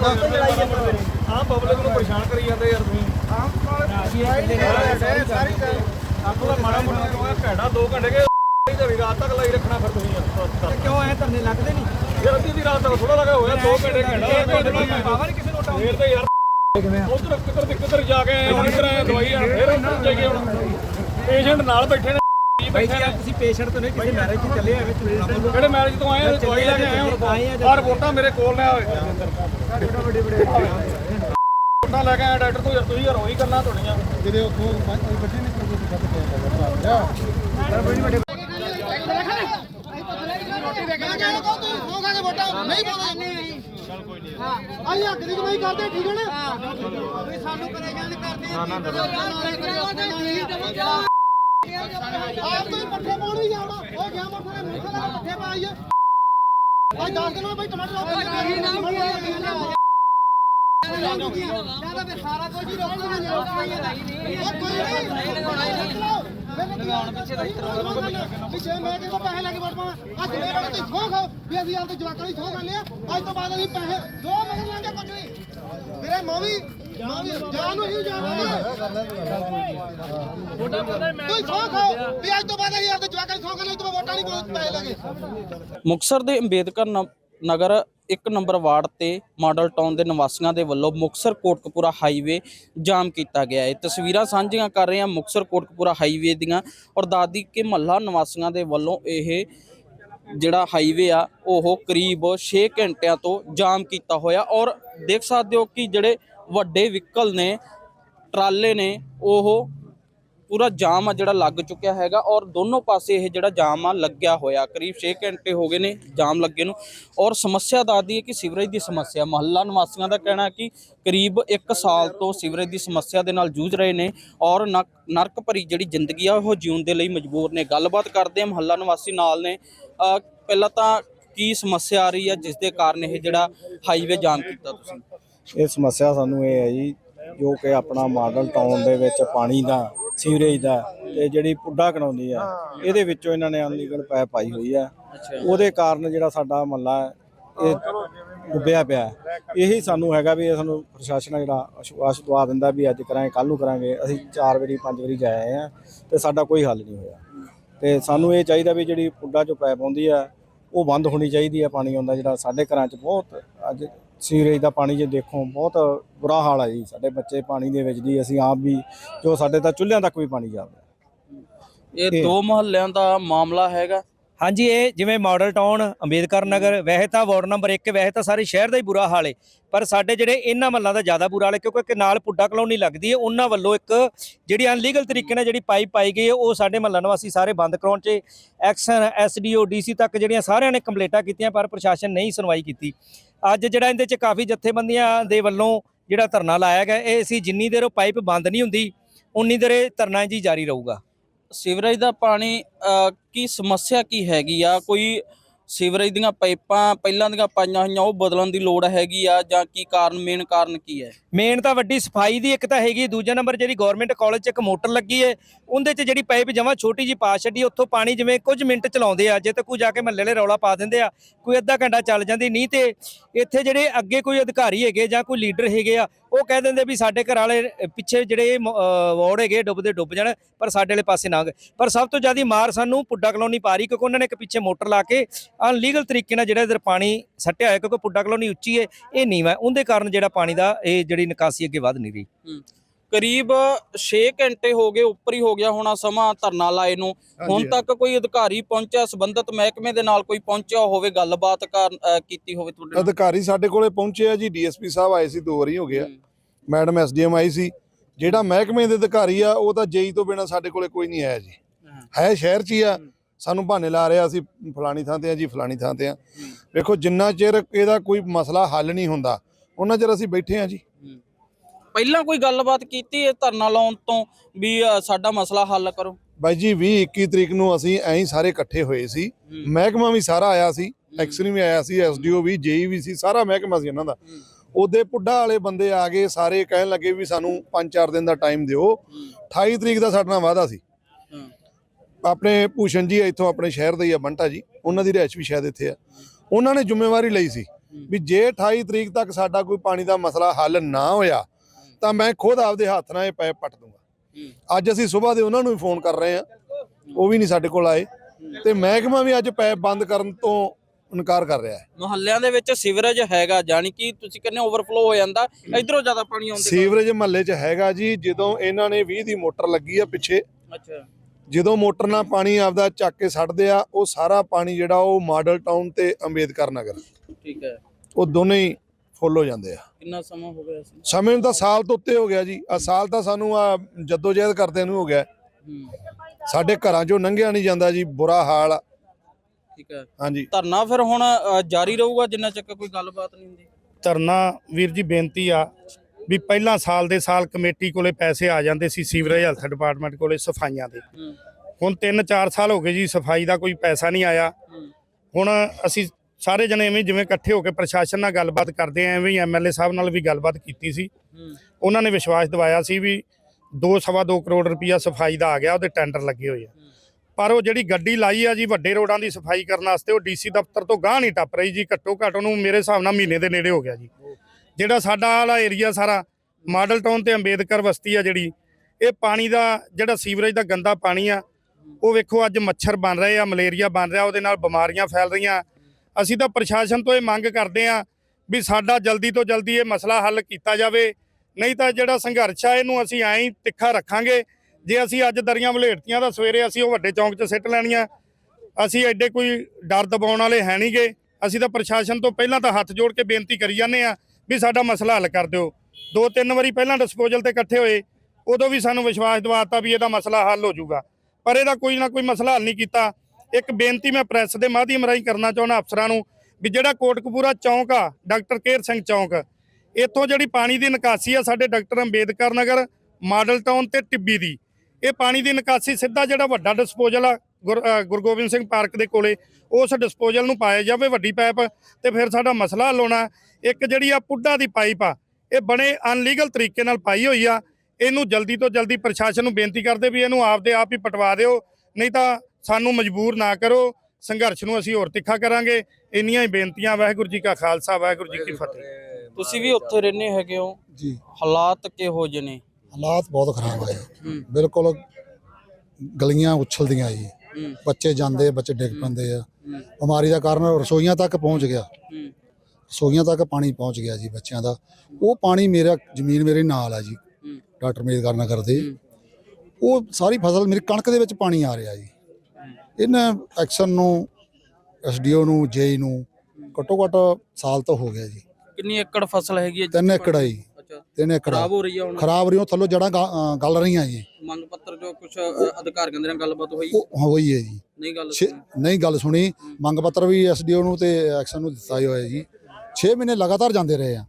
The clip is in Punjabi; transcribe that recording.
ਹਾਂ ਪਬਲਿਕ ਨੂੰ ਪਰੇਸ਼ਾਨ ਕਰੀ ਜਾਂਦੇ ਯਾਰ ਤੁਸੀਂ। ਆਪਣਾ ਮਾੜਾ ਮੋਟਾ ਕਿਉਂ ਘੰਟਾ 2 ਘੰਟੇ ਕੇ ਤੇ ਵੀ ਰਾਤ ਤੱਕ ਲਾਈ ਰੱਖਣਾ ਫਿਰ ਤੁਸੀਂ। ਯਾਰ। ਕਿਉਂ ਐ ਧਰਨੇ ਲੱਗਦੇ ਨਹੀਂ? ਯਾਰ ਅੱਧੀ ਦੀ ਰਾਤ ਤੱਕ ਥੋੜਾ ਲਗਾ ਹੋਇਆ 2 ਘੰਟੇ ਘੰਟਾ ਪਾਵਰ ਕਿਸੇ ਨੂੰ ਫੇਰ ਤੇ ਯਾਰ ਉਧਰ ਕਿੱਧਰ ਦੀ ਕਿੱਧਰ ਜਾ ਕੇ ਕਿੱਧਰ ਆਏ ਦਵਾਈ ਆ ਫੇਰ ਉੱਧਰ ਜਾਈਏ ਹੁਣ। ਪੇਸ਼ੈਂਟ ਨਾਲ ਬੈਠੇ ਨੇ ਬਾਈ ਬੈਠੇ ਜੀ ਨੇ ਤੁਸੀਂ ਪੇਸ਼ੈਂਟ ਤੋਂ ਨਹੀਂ ਕਿਸੇ ਮੈਰਿਜ 'ਚ ਚੱਲੇ ਆਵੇ ਤੁਸੀਂ ਨਾ ਬੋਲੋ ਕਿਹੜੇ ਮੈਰਿਜ ਤੋਂ ਆਏ ਆ ਦਵਾਈ ਲੈ ਕੇ ਆਏ ਹੁਣ ਆਹ ਰਿਪੋਰਟਾਂ ਮੇਰੇ ਕੋਲ ਨੇ ਆਏ ਰਿਪੋਰਟਾਂ ਲੈ ਕੇ ਆਏ ਡਾਕਟਰ ਤੋਂ ਯਾਰ ਤੁਸੀਂ ਯਾਰ ਉਹੀ ਗੱਲਾਂ ਤੁਹਾਡੀਆਂ ਜਿਹੜੇ ਉਹ ਗੱਡੀ ਨੇ ਕੋਈ ਕੱਢ ਕੇ ਆਇਆ ਨਹੀਂ ਪਾਉਂਦੇ ਹਾਂ ਆਈ ਹੱਕ ਦੀ ਕਮਾਈ ਕਰਦੇ ਠੀਕ ਹੈ ਨਾ ਵੀ ਸਾਨੂੰ ਪਰੇਸ਼ਾਨ ਕਰਦੇ ਆ ਨਾ ਨਾ ਆਪ ਤੋਂ ਹੀ ਪੱਠੇ ਪਾਉਣ ਵੀ ਜਾਣਾ ਉਹ ਗਿਆ ਮੱਥੇ ਦੇ ਮੁੱਖ ਨਾਲ ਪੱਠੇ ਪਾਈ ਆ ਅੱਜ 10 ਦਿਨ ਹੋ ਬਈ ਟਮਾਟਰ ਰੋਕ ਜ਼ਿਆਦਾ ਫਿਰ ਸਾਰਾ ਕੁਝ ਹੀ ਰੋਕਣਾ ਨਹੀਂ ਰੋਕਣਾ ਪਿੱਛੇ ਦਾ ਪਿੱਛੇ ਮੈਂ ਕਿਹਦਾ ਪੈਸੇ ਲੈ ਕੇ ਵੋਟ ਪਾਵਾਂ ਅੱਜ ਮੇਰੇ ਕੋਲ ਤੁਸੀਂ ਖੋ ਖਾਓ ਵੀ ਅਸੀਂ ਆਪਦੇ ਜਵਾਕਾਂ ਦੀ ਖੋ ਖਾਂਦੇ ਆ ਅੱਜ ਤੋਂ ਬਾਅਦ ਅਸੀਂ ਪੈਸੇ ਦੋ ਮਗਰ ਲਾਂਗੇ ਕੁਝ ਨਹੀਂ ਮੇਰੇ ਮਾਂ ਵੀ ਮੁਕਸਰ ਦੇ ਅੰਬੇਦਕਰ ਨਗਰ ਇੱਕ ਨੰਬਰ ਵਾਰਡ ਤੇ ਮਾਡਲ ਟਾਊਨ ਦੇ ਨਿਵਾਸੀਆਂ ਦੇ ਵੱਲੋਂ ਮੁਕਸਰ ਕੋਟਕਪੂਰਾ ਹਾਈਵੇ ਜਾਮ ਕੀਤਾ ਗਿਆ ਹੈ। ਤਸਵੀਰਾਂ ਸਾਂਝੀਆਂ ਕਰ ਰਹੇ ਹਾਂ ਮੁਕਸਰ ਕੋਟਕਪੂਰਾ ਹਾਈਵੇ ਦੀਆਂ ਔਰ ਦਾਦੀ ਕੇ ਮਹੱਲਾ ਨਿਵਾਸੀਆਂ ਦੇ ਵੱਲੋਂ ਇਹ ਜਿਹੜਾ ਹਾਈਵੇ ਆ, ਉਹ ਕਰੀਬ 6 ਘੰਟਿਆਂ ਤੋਂ ਜਾਮ ਕੀਤਾ ਹੋਇਆ ਔਰ ਦੇਖ ਸਕਦੇ ਹੋ ਕਿ ਜਿਹੜੇ ਵੱਡੇ ਵਹੀਕਲ ਨੇ, ਟਰਾਲੇ ਨੇ, ਉਹ ਪੂਰਾ ਜਾਮ ਆ ਜਿਹੜਾ ਲੱਗ ਚੁੱਕਿਆ ਹੈਗਾ ਔਰ ਦੋਨੋਂ ਪਾਸੇ ਇਹ ਜਿਹੜਾ ਜਾਮ ਆ ਲੱਗਿਆ ਹੋਇਆ। ਕਰੀਬ 6 ਘੰਟੇ ਹੋ ਗਏ ਨੇ ਜਾਮ ਲੱਗੇ ਨੂੰ ਔਰ ਸਮੱਸਿਆ ਦੱਸਦੀ ਹੈ ਕਿ ਸੀਵਰੇਜ ਦੀ ਸਮੱਸਿਆ, ਮਹੱਲਾ ਨਿਵਾਸੀਆਂ ਦਾ ਕਹਿਣਾ ਕਿ ਕਰੀਬ 1 ਸਾਲ ਤੋਂ ਸੀਵਰੇਜ ਦੀ ਸਮੱਸਿਆ ਦੇ ਨਾਲ ਜੂਝ ਰਹੇ ਨੇ ਔਰ ਨਕ- ਨਰਕ ਭਰੀ ਜਿਹੜੀ ਜ਼ਿੰਦਗੀ ਆ ਉਹ ਜਿਉਣ ਦੇ ਲਈ ਮਜਬੂਰ ਨੇ। ਗੱਲਬਾਤ ਕਰਦੇ ਆ ਮਹੱਲਾ ਨਿਵਾਸੀ ਨਾਲ ਨੇ। ਪਹਿਲਾਂ ਤਾਂ ਕੀ ਸਮੱਸਿਆ ਆ ਰਹੀ ਹੈ ਜਿਸ ਦੇ ਕਾਰਨ ਇਹ ਜਿਹੜਾ ਹਾਈਵੇ ਜਾਮ ਕੀਤਾ ਤੁਸੀਂ? ਇਹ ਸਮੱਸਿਆ ਸਾਨੂੰ ਇਹ ਹੈ ਜੀ ਜੋ ਕਿ ਆਪਣਾ ਮਾਡਲ ਟਾਊਨ ਦੇ ਵਿੱਚ ਪਾਣੀ ਦਾ ਸੀਵਰੇਜ ਦਾ ਤੇ ਜਿਹੜੀ ਪੁੱਡਾ ਕਨਾਉਂਦੀ ਆ ਇਹਦੇ ਵਿੱਚੋਂ ਇਹਨਾਂ ਨੇ ਅਨਲੀਗਲ ਪਾਇਪ ਪਾਈ ਹੋਈ ਆ। ਉਹਦੇ ਕਾਰਨ ਜਿਹੜਾ ਸਾਡਾ ਮਹੱਲਾ ਹੈ, ਇਹ ਡੁੱਬਿਆ ਪਿਆ ਹੈ। ਇਹੀ ਸਾਨੂੰ ਹੈਗਾ ਵੀ ਇਹ ਸਾਨੂੰ ਪ੍ਰਸ਼ਾਸਨ ਜਿਹੜਾ ਵਿਸ਼ਵਾਸ ਦਵਾ ਦਿੰਦਾ ਵੀ ਅੱਜ ਕਰਾਂਗੇ ਕੱਲ ਨੂੰ ਕਰਾਂਗੇ ਅਸੀਂ ਚਾਰ ਵਾਰੀ ਪੰਜ ਵਾਰੀ ਜਾਏ ਆ ਤੇ ਸਾਡਾ ਕੋਈ ਹੱਲ ਨਹੀਂ ਹੋਇਆ। ਤੇ ਸਾਨੂੰ ਇਹ ਚਾਹੀਦਾ ਵੀ ਜਿਹੜੀ ਪੁੱਡਾ ਚੋਂ ਪਾਇਪ ਆਉਂਦੀ ਆ ਉਹ ਬੰਦ ਹੋਣੀ ਚਾਹੀਦੀ ਆ ਪਾਣੀ ਆਉਂਦਾ ਜਿਹੜਾ ਸਾਡੇ ਘਰਾਂ 'ਚ ਬਹੁਤ ਅੱਜ ਸੀਵਰੇਜ ਦਾ ਪਾਣੀ ਜੇ ਦੇਖੋ ਬਹੁਤ ਬੁਰਾ ਹਾਲ ਆ ਜੀ। ਸਾਡੇ ਬੱਚੇ ਪਾਣੀ ਦੇ ਵਿੱਚ ਦੀ ਅਸੀਂ ਆਪ ਵੀ ਜੋ ਸਾਡੇ ਤਾਂ ਚੁੱਲ੍ਹਿਆਂ ਤੱਕ ਵੀ ਪਾਣੀ ਜਾਂਦਾ ਇਹ ਦੋ ਮੁਹੱਲਿਆਂ ਦਾ ਮਾਮਲਾ ਹੈਗਾ। ਹਾਂਜੀ ਇਹ ਜਿਵੇਂ ਮਾਡਲ ਟਾਊਨ ਅੰਬੇਦਕਰ ਨਗਰ ਵੈਸੇ ਤਾਂ ਵਾਰਡ ਨੰਬਰ 1 ਵੈਸੇ ਤਾਂ ਸਾਰੇ ਸ਼ਹਿਰ ਦਾ ਹੀ ਬੁਰਾ ਹਾਲ ਏ। ਪਰ ਸਾਡੇ ਜਿਹੜੇ ਇਹਨਾਂ ਮੱਲਾਂ ਦਾ ਜ਼ਿਆਦਾ ਬੁਰਾ ਹਾਲ ਹੈ ਕਿਉਂਕਿ ਨਾਲ ਪੁੱਡਾ ਕਲੋਨੀ ਲੱਗਦੀ ਹੈ ਉਹਨਾਂ ਵੱਲੋਂ ਇੱਕ ਜਿਹੜੀ ਅਨਲੀਗਲ ਤਰੀਕੇ ਨਾਲ ਜਿਹੜੀ ਪਾਈਪ ਪਾਈ ਗਈ ਹੈ ਉਹ ਸਾਡੇ ਮਹੱਲਾ ਨਿਵਾਸੀ ਸਾਰੇ ਬੰਦ ਕਰਾਉਣ 'ਚ ਐਕਸ਼ਨ ਐਸਡੀਓ ਡੀਸੀ ਤੱਕ ਜਿਹੜੀਆਂ ਸਾਰਿਆਂ ਨੇ ਕੰਪਲੇਂਟਾਂ ਕੀਤੀਆਂ ਪਰ ਪ੍ਰਸ਼ਾਸਨ ਨਹੀਂ ਸੁਣਵਾਈ ਕੀਤੀ। ਅੱਜ ਜਿਹੜਾ ਇਹਦੇ 'ਚ ਕਾਫੀ ਜਥੇਬੰਦੀਆਂ ਦੇ ਵੱਲੋਂ ਜਿਹੜਾ ਧਰਨਾ ਲਾਇਆ ਗਿਆ ਇਹ ਅਸੀਂ ਜਿੰਨੀ ਦੇਰ ਉਹ ਪਾਈਪ ਬੰਦ ਨਹੀਂ ਹੁੰਦੀ ਉਨੀ ਦੇਰ ਇਹ ਧਰਨਾ ਜੀ ਜਾਰੀ ਰਹੂਗਾ। ਸੀਵਰੇਜ ਦਾ ਪਾਣੀ ਅਹ, ਕੀ ਸਮੱਸਿਆ ਕੀ ਹੈਗੀ ਆ? ਕੋਈ ਸੀਵਰੇਜ ਦੀਆਂ ਪਾਈਪਾਂ ਪਹਿਲਾਂ ਦੀਆਂ ਪਾਈਆਂ ਹੋਈਆਂ ਉਹ ਬਦਲਣ ਦੀ ਲੋੜ ਹੈਗੀ ਆ ਜਾਂ ਕੀ ਕਾਰਨ ਮੇਨ ਕਾਰਨ ਕੀ ਹੈ? ਮੇਨ ਤਾਂ ਵੱਡੀ ਸਫ਼ਾਈ ਦੀ ਇੱਕ ਤਾਂ ਹੈਗੀ ਦੂਜਾ ਨੰਬਰ ਜਿਹੜੀ ਗਵਰਨਮੈਂਟ ਕਾਲਜ 'ਚ ਇੱਕ ਮੋਟਰ ਲੱਗੀ ਹੈ ਉਹਦੇ 'ਚ ਜਿਹੜੀ ਪਾਈਪ ਜਮਾਂ ਛੋਟੀ ਜੀ ਪਾ ਛੱਡੀ ਉੱਥੋਂ ਪਾਣੀ ਜਿਵੇਂ ਕੁਝ ਮਿੰਟ ਚਲਾਉਂਦੇ ਆ ਜੇ ਤਾਂ ਕੋਈ ਜਾ ਕੇ ਮਹੱਲੇ ਵਾਲੇ ਰੌਲਾ ਪਾ ਦਿੰਦੇ ਆ ਕੋਈ ਅੱਧਾ ਘੰਟਾ ਚੱਲ ਜਾਂਦੀ ਨਹੀਂ ਤੇ ਇੱਥੇ ਜਿਹੜੇ ਅੱਗੇ ਕੋਈ ਅਧਿਕਾਰੀ ਹੈਗੇ ਜਾਂ ਕੋਈ ਲੀਡਰ ਹੈਗੇ ਆ ਉਹ ਕਹਿ ਦਿੰਦੇ ਵੀ ਸਾਡੇ ਘਰ ਵਾਲੇ ਪਿੱਛੇ ਜਿਹੜੇ ਮ- ਵਾਰਡ ਹੈਗੇ ਡੁੱਬਦੇ ਡੁੱਬ ਜਾਣ, ਪਰ ਸਾਡੇ ਵਾਲੇ ਪਾਸੇ ਨਾ ਗਏ ਪਰ ਸਭ ਤੋਂ ਜ਼ਿਆਦਾ ਮਾਰ ਸਾਨੂੰ ਪੁੱਡਾ ਕਲੋਨੀ ਪਾ ਰਹੀ, ਕਿਉਂਕਿ ਉਹਨਾਂ ਨੇ ਇੱਕ ਪਿੱਛੇ ਮੋਟਰ ਲਾ ਕੇ ਅਨਲੀਗਲ ਤਰੀਕੇ ਨਾਲ ਜਿਹੜਾ ਇਧਰ ਪਾਣੀ ਸੱਟਿਆ ਹੋਇਆ, ਕਿਉਂਕਿ ਪੁੱਡਾ ਕਲੋਨੀ ਉੱਚੀ ਹੈ, ਇਹ ਨੀਵਾਂ ਉਹਦੇ ਕਾਰਨ ਜਿਹੜਾ ਪਾਣੀ ਦਾ ਇਹ ਜਿਹੜੀ ਨਿਕਾਸੀ ਅੱਗੇ ਵੱਧ ਨਹੀਂ ਰਹੀ। ਕਰੀਬ 6 ਘੰਟੇ ਹੋ ਗਏ ਉੱਪਰ ਹੀ ਹੋ ਗਿਆ ਹੋਣਾ ਸਮਾਂ ਧਰਨਾ ਲਾਏ ਨੂੰ। ਹੁਣ ਤੱਕ ਕੋਈ ਅਧਿਕਾਰੀ ਪਹੁੰਚਿਆ ਸੰਬੰਧਿਤ ਮਹਿਕਮੇ ਦੇ ਨਾਲ ਕੋਈ ਪਹੁੰਚਿਆ ਹੋਵੇ ਗੱਲਬਾਤ ਕੀਤੀ ਹੋਵੇ ਤੁਹਾਡੇ? ਅਧਿਕਾਰੀ ਸਾਡੇ ਕੋਲੇ ਪਹੁੰਚੇ ਆ ਜੀ ਡੀਐਸਪੀ ਸਾਹਿਬ ਆਏ ਸੀ ਦੋ ਵਾਰੀ ਹੋ ਗਿਆ। ਮੈਡਮ ਐਸਡੀਐਮ ਆਈ ਸੀ। ਜਿਹੜਾ ਮਹਿਕਮੇ ਦੇ ਅਧਿਕਾਰੀ ਆ ਉਹ ਤਾਂ ਜੇਈ ਤੋਂ ਬਿਨਾ ਸਾਡੇ ਕੋਲੇ ਕੋਈ ਨਹੀਂ ਆਇਆ ਜੀ। ਹੈ। ਸ਼ਹਿਰ 'ਚ ਹੀ ਆ। ਸਾਨੂੰ ਬਹਾਨੇ ਲਾ ਰਿਹਾ ਅਸੀਂ ਫਲਾਣੀ ਥਾਂ ਤੇ ਆ ਜੀ ਫਲਾਣੀ ਥਾਂ ਤੇ ਆ। ਵੇਖੋ ਜਿੰਨਾ ਚਿਰ ਇਹਦਾ ਕੋਈ ਮਸਲਾ ਹੱਲ ਨਹੀਂ ਹੁੰਦਾ ਉਹਨਾਂ ਚਿਰ ਅਸੀਂ ਬੈਠੇ ਆ ਜੀ। ਪਹਿਲਾਂ ਕੋਈ ਗੱਲਬਾਤ ਕੀਤੀ ਹੈ ਧਰਨਾ ਲਾਉਣ ਤੋਂ ਵੀ ਸਾਡਾ ਮਸਲਾ ਹੱਲ ਕਰੋ? ਬਾਈ ਜੀ 20 21 ਤਰੀਕ ਨੂੰ ਅਸੀਂ ਐਂ ਹੀ ਸਾਰੇ ਇਕੱਠੇ ਹੋਏ ਸੀ। ਮਹਿਕਮਾ ਵੀ ਸਾਰਾ ਆਇਆ ਸੀ ਐਕਸ਼ਨ ਵੀ ਆਇਆ ਸੀ ਐਸਡੀਓ ਵੀ ਜੇਈ ਵੀ ਸੀ ਸਾਰਾ ਮਹਿਕਮਾ ਸੀ ਇਹਨਾਂ ਦਾ। ਉਹਦੇ ਪੁੱਡਾ ਵਾਲੇ ਬੰਦੇ ਆ ਗਏ ਸਾਰੇ ਕਹਿਣ ਲੱਗੇ ਵੀ ਸਾਨੂੰ 5-4 ਦਿਨ ਦਾ ਟਾਈਮ ਦਿਓ। 28 ਤਰੀਕ ਦਾ ਸਾਡੇ ਨਾਲ ਵਾਅਦਾ ਸੀ। ਆਪਣੇ ਭੂਸ਼ਣ ਜੀ ਇੱਥੋਂ ਆਪਣੇ ਸ਼ਹਿਰ ਦੇ ਹੀ ਆ ਬੰਟਾ ਜੀ। ਉਹਨਾਂ ਦੀ ਰਿਹਾਇਸ਼ ਵੀ ਸ਼ਾਇਦ ਇੱਥੇ ਆ। ਉਹਨਾਂ ਨੇ ਜ਼ਿੰਮੇਵਾਰੀ ਲਈ ਸੀ ਵੀ ਜੇ 28 ਤਰੀਕ ਤੱਕ ਸਾਡਾ ਕੋਈ ਪਾਣੀ ਦਾ ਮਸਲਾ ਹੱਲ ਨਾ ਹੋਇਆ ਤਾਂ ਮੈਂ ਖੁਦ ਆਪਦੇ ਹੱਥ ਨਾਲ ਇਹ ਪੈਪ ਪੱਟ ਦੂੰਗਾ। ਅੱਜ ਅਸੀਂ ਸਵੇਰ ਦੇ ਉਹਨਾਂ ਨੂੰ ਵੀ ਫੋਨ ਕਰ ਰਹੇ ਆ ਉਹ ਵੀ ਨਹੀਂ ਸਾਡੇ ਕੋਲ ਆਏ। ਤੇ ਮਹਿਕਮਾ ਵੀ ਅੱਜ ਪੈਪ ਬੰਦ ਕਰਨ ਤੋਂ ਇਨਕਾਰ ਕਰ ਰਿਹਾ ਹੈ। ਮੁਹੱਲਿਆਂ ਦੇ ਵਿੱਚ ਸੀਵਰੇਜ ਹੈਗਾ ਜਾਨੀ ਕਿ ਤੁਸੀਂ ਕਹਿੰਦੇ ਓਵਰਫਲੋ ਹੋ ਜਾਂਦਾ ਇਧਰੋਂ ਜ਼ਿਆਦਾ ਪਾਣੀ ਆਉਂਦਾ ਸੀਵਰੇਜ ਮਹੱਲੇ 'ਚ ਹੈਗਾ ਜੀ ਜਦੋਂ ਇਹਨਾਂ ਨੇ 20 ਦੀ ਮੋਟਰ ਲੱਗੀ ਆ ਪਿੱਛੇ। ਅੱਛਾ। ਜਦੋਂ ਮੋਟਰ ਨਾਲ ਪਾਣੀ ਆਪਦਾ ਚੱਕ ਕੇ ਛੱਡਦੇ ਆ ਉਹ ਸਾਰਾ ਪਾਣੀ ਜਿਹੜਾ ਉਹ ਮਾਡਲ ਟਾਊਨ ਤੇ ਅੰਬੇਦਕਰ ਨਗਰ। ਠੀਕ ਹੈ। ਉਹ ਦੋਨੇ ਹੀ ਫੁੱਲ ਹੋ ਜਾਂਦੇ ਆ। ਕਿੰਨਾ ਸਮਾਂ ਹੋ ਗਿਆ ਸੀ? ਸਮੇਂ ਨੂੰ ਤਾਂ ਸਾਲ ਤੋਂ ਉੱਤੇ ਹੋ ਗਿਆ ਜੀ। ਆ ਸਾਲ ਤਾਂ ਸਾਨੂੰ ਆ ਜਦੋਜਹਿਦ ਕਰਦੇ ਨੂੰ ਹੋ ਗਿਆ। ਸਾਡੇ ਘਰਾਂ 'ਚੋਂ ਲੰਘਿਆ ਨਹੀਂ ਜਾਂਦਾ ਜੀ ਬੁਰਾ ਹਾਲ ਆ। ਠੀਕ ਹੈ ਹਾਂਜੀ। ਧਰਨਾ ਫਿਰ ਹੁਣ ਅ, ਜਾਰੀ ਰਹੂਗਾ ਜਿੰਨਾ ਚੱਕ ਕੋਈ ਗੱਲਬਾਤ ਨਹੀਂ ਹੁੰਦੀ? ਧਰਨਾ ਵੀਰ ਜੀ ਬੇਨਤੀ ਆ ਵੀ ਪਹਿਲਾਂ ਸਾਲ ਦੇ ਸਾਲ ਕਮੇਟੀ ਕੋਲੇ ਪੈਸੇ ਆ ਜਾਂਦੇ ਸੀ ਸੀਵਰੇਜ ਹੈਲਥ ਡਿਪਾਰਟਮੈਂਟ ਕੋਲੇ ਸਫਾਈਆਂ ਦੇ। ਹੂੰ। ਹੁਣ 3-4 ਸਾਲ ਹੋ ਗਏ ਜੀ ਸਫ਼ਾਈ ਦਾ ਕੋਈ ਪੈਸਾ ਨਹੀਂ ਆਇਆ। ਹੂੰ। ਹੁਣ ਅਸੀਂ ਸਾਰੇ ਜਣੇ ਐਵੇਂ ਜਿਵੇਂ ਇਕੱਠੇ ਹੋ ਕੇ ਪ੍ਰਸ਼ਾਸਨ ਨਾਲ ਗੱਲਬਾਤ ਕਰਦੇ ਆਂ ਐਵੇਂ ਐਮਐਲਏ ਸਾਹਿਬ ਨਾਲ ਵੀ ਗੱਲਬਾਤ ਕੀਤੀ ਸੀ। ਉਹਨਾਂ ਨੇ ਵਿਸ਼ਵਾਸ ਦਿਵਾਇਆ ਸੀ ਵੀ 2.5 ਕਰੋੜ ਰੁਪਈਆ ਸਫ਼ਾਈ ਦਾ ਆ ਗਿਆ ਉਹਦੇ ਟੈਂਡਰ ਲੱਗੇ ਹੋਏ ਆ। ਪਰ ਉਹ ਜਿਹੜੀ ਗੱਡੀ ਲਾਈ ਆ ਜੀ ਵੱਡੇ ਰੋਡਾਂ ਦੀ ਸਫ਼ਾਈ ਕਰਨ ਵਾਸਤੇ ਉਹ ਡੀਸੀ ਦਫ਼ਤਰ ਤੋਂ ਗਾਹ ਨਹੀਂ ਟੱਪ ਰਹੀ ਜੀ ਘੱਟੋ ਘੱਟ ਉਹਨੂੰ ਮੇਰੇ ਹਿਸਾਬ ਨਾਲ ਮਹੀਨੇ ਦੇ ਨੇੜੇ ਹੋ ਗਿਆ ਜੀ। ਜਿਹੜਾ ਸਾਡਾ ਵਾਲਾ ਏਰੀਆ ਸਾਰਾ ਮਾਡਲ ਟਾਊਨ ਤੇ ਅੰਬੇਦਕਰ ਬਸਤੀ ਆ ਜਿਹੜੀ ਇਹ ਪਾਣੀ ਦਾ ਜਿਹੜਾ ਸੀਵਰੇਜ ਦਾ ਗੰਦਾ ਪਾਣੀ ਆ ਉਹ ਵੇਖੋ ਅੱਜ ਮੱਛਰ ਬਣ ਰਹੇ ਆ ਮਲੇਰੀਆ ਬਣ ਰਿਹਾ ਉਹਦੇ ਨਾਲ ਬਿਮਾਰੀਆਂ ਫੈਲ ਰਹੀਆਂ। ਅਸੀਂ ਤਾਂ ਪ੍ਰਸ਼ਾਸਨ ਤੋਂ ਇਹ ਮੰਗ ਕਰਦੇ ਆ ਵੀ ਸਾਡਾ ਜਲਦੀ ਤੋਂ ਜਲਦੀ ਇਹ ਮਸਲਾ ਹੱਲ ਕੀਤਾ ਜਾਵੇ। ਨਹੀਂ ਤਾਂ ਜਿਹੜਾ ਸੰਘਰਸ਼ ਆ, ਇਹਨੂੰ ਅਸੀਂ ਐਂ ਹੀ ਤਿੱਖਾ ਰੱਖਾਂਗੇ। ਜੇ ਅਸੀਂ ਅੱਜ ਦਰੀਆਂ ਵਲੇਟਤੀਆਂ ਤਾਂ ਸਵੇਰੇ ਅਸੀਂ ਉਹ ਵੱਡੇ ਚੌਂਕ 'ਚ ਸਿੱਟ ਲੈਣੀਆਂ, ਅਸੀਂ ਐਡੇ ਕੋਈ ਡਰ ਦਬਾਉਣ ਵਾਲੇ ਹੈ ਨਹੀਂਗੇ। ਅਸੀਂ ਤਾਂ ਪ੍ਰਸ਼ਾਸਨ ਤੋਂ ਪਹਿਲਾਂ ਤਾਂ ਹੱਥ ਜੋੜ ਕੇ ਬੇਨਤੀ ਕਰੀ ਜਾਂਦੇ ਆ ਵੀ ਸਾਡਾ ਮਸਲਾ ਹੱਲ ਕਰ ਦਿਓ। ਦੋ ਤਿੰਨ ਵਾਰੀ ਪਹਿਲਾਂ ਡਿਸਪੋਜ਼ਲ ਤੇ ਇਕੱਠੇ ਹੋਏ, ਉਦੋਂ ਵੀ ਸਾਨੂੰ ਵਿਸ਼ਵਾਸ ਦਿਵਾਤਾ ਵੀ ਇਹਦਾ ਮਸਲਾ ਹੱਲ ਹੋ ਜਾਊਗਾ। ਪਰ ਇਹਦਾ ਕੋਈ ਨਾ ਕੋਈ ਮਸਲਾ ਹੱਲ ਨਹੀਂ ਕੀਤਾ। ਇੱਕ ਬੇਨਤੀ ਮੈਂ ਪ੍ਰੈਸ ਦੇ ਮਾਧਿਅਮ ਰਾਹੀਂ ਕਰਨਾ ਚਾਹੁੰਦਾ ਅਫਸਰਾਂ ਨੂੰ ਵੀ ਜਿਹੜਾ ਕੋਟਕਪੂਰਾ ਚੌਂਕ ਆ, ਡਾਕਟਰ ਕੇਰ ਸਿੰਘ ਚੌਂਕ, ਇੱਥੋਂ ਜਿਹੜੀ ਪਾਣੀ ਦੀ ਨਿਕਾਸੀ ਆ ਸਾਡੇ doctor Ambedkar Nagar, model town ਤੇ ਟਿੱਬੀ ਦੀ, ਇਹ ਪਾਣੀ ਦੀ ਨਿਕਾਸੀ ਸਿੱਧਾ ਜਿਹੜਾ ਵੱਡਾ ਡਿਸਪੋਜ਼ਲ ਆ, ਗੁਰ- ਗੁਰੂ ਗੋਬਿੰਦ ਸਿੰਘ ਪਾਰਕ ਦੇ ਕੋਲੇ, ਉਸ ਡਿਸਪੋਜ਼ਲ ਨੂੰ ਪਾਇਆ ਜਾਵੇ ਵੱਡੀ ਪਾਈਪ ਤੇ ਫਿਰ ਸਾਡਾ ਮਸਲਾ ਹੱਲ ਹੋਣਾ। ਇੱਕ ਜਿਹੜੀ ਆ ਪੁੱਡਾ ਦੀ ਪਾਈਪ ਆ, ਇਹ ਬੜੇ ਅਨਲੀਗਲ ਤਰੀਕੇ ਨਾਲ ਪਾਈ ਹੋਈ ਆ। ਇਹਨੂੰ ਜਲਦੀ ਤੋਂ ਜਲਦੀ ਪ੍ਰਸ਼ਾਸਨ ਨੂੰ ਬੇਨਤੀ ਕਰਦੇ ਵੀ ਇਹਨੂੰ ਆਪਦੇ ਆਪ ਹੀ ਪਟਵਾ ਦਿਓ, ਨਹੀਂ ਤਾਂ ਸਾਨੂੰ ਮਜਬੂਰ ਨਾ ਕਰੋ। ਸੰਘਰਸ਼ ਨੂੰ ਅਸੀਂ ਹੋਰ ਤਿੱਖਾ ਕਰਾਂਗੇ। ਇੰਨੀਆਂ ਹੀ ਬੇਨਤੀਆਂ ਵਾਹਿਗੁਰੂ ਜੀ ਕਾ ਖਾਲਸਾ ਵਾਹਿਗੁਰੂ ਜੀ ਕੀ ਫਤਿਹ। ਤੁਸੀਂ ਵੀ ਉੱਥੇ ਰਹਿੰਦੇ ਹੈਗੇ ਹੋ? ਜੀ। ਹਾਲਾਤ ਕਿਹੋ ਜਿਹੇ ਨੇ? ਹਾਲਾਤ ਬਹੁਤ ਖਰਾਬ ਆਏ ਹੂੰ। ਬਿਲਕੁਲ ਗਲੀਆਂ ਉਛਲਦੀਆਂ ਜੀ। ਬੱਚੇ ਜਾਂਦੇ ਬੱਚੇ ਡਿੱਗ ਪੈਂਦੇ ਆ। ਬਿਮਾਰੀ ਦਾ ਕਾਰਨ ਰਸੋਈਆਂ ਤੱਕ ਪਹੁੰਚ ਗਿਆ। ਰਸੋਈਆਂ ਤੱਕ ਪਾਣੀ ਪਹੁੰਚ ਗਿਆ ਜੀ ਬੱਚਿਆਂ ਦਾ। ਉਹ ਪਾਣੀ ਮੇਰਾ ਜ਼ਮੀਨ ਮੇਰੇ ਨਾਲ ਆ ਜੀ। ਡਾਕਟਰ ਮੇਦਕਰ ਨਗਰ ਦੇ। ਹੂੰ। ਉਹ ਸਾਰੀ ਫਸਲ ਮੇਰੀ ਕਣਕ ਦੇ ਵਿੱਚ ਪਾਣੀ ਆ ਰਿਹਾ ਜੀ। ਇਹਨਾਂ ਐਕਸ਼ਨ ਨੂੰ ਐਸਡੀਓ ਨੂੰ ਜੇਈ ਨੂੰ ਘੱਟੋ ਘੱਟ ਸਾਲ ਤੋਂ ਹੋ ਗਿਆ ਜੀ। ਕਿੰਨੀ ਏਕੜ ਫਸਲ ਹੈਗੀ ਹੈ ਜੀ? ਤਿੰਨ ਏਕੜ ਆ ਜੀ। ਅੱਛਾ। ਤਿੰਨ ਏਕੜ ਖਰਾਬ ਹੋ ਰਹੀ ਹੈ ਹੁਣ? ਖਰਾਬ ਰਹੀਆਂ ਥੱਲੋਂ ਜੜਾਂ ਗ- ਗਲ ਰਹੀਆਂ ਜੀ। ਮੰਗ ਪੱਤਰ ਜੋ ਕੁਝ ਅਧਿਕਾਰੀਆਂ ਦੇ ਨਾਲ ਗੱਲਬਾਤ ਹੋਈ? ਉਹ ਹੋਈ ਹੈ ਜੀ। ਨਹੀਂ ਗੱਲ ਛੇ- ਨਹੀਂ ਗੱਲ ਸੁਣੀ। ਮੰਗ ਪੱਤਰ ਵੀ ਐਸਡੀਓ ਨੂੰ ਤੇ ਐਕਸ਼ਨ ਨੂੰ ਦਿੱਤਾ ਹੀ ਹੋਇਆ ਜੀ। 6 ਮਹੀਨੇ ਲਗਾਤਾਰ ਜਾਂਦੇ ਰਹੇ ਆ।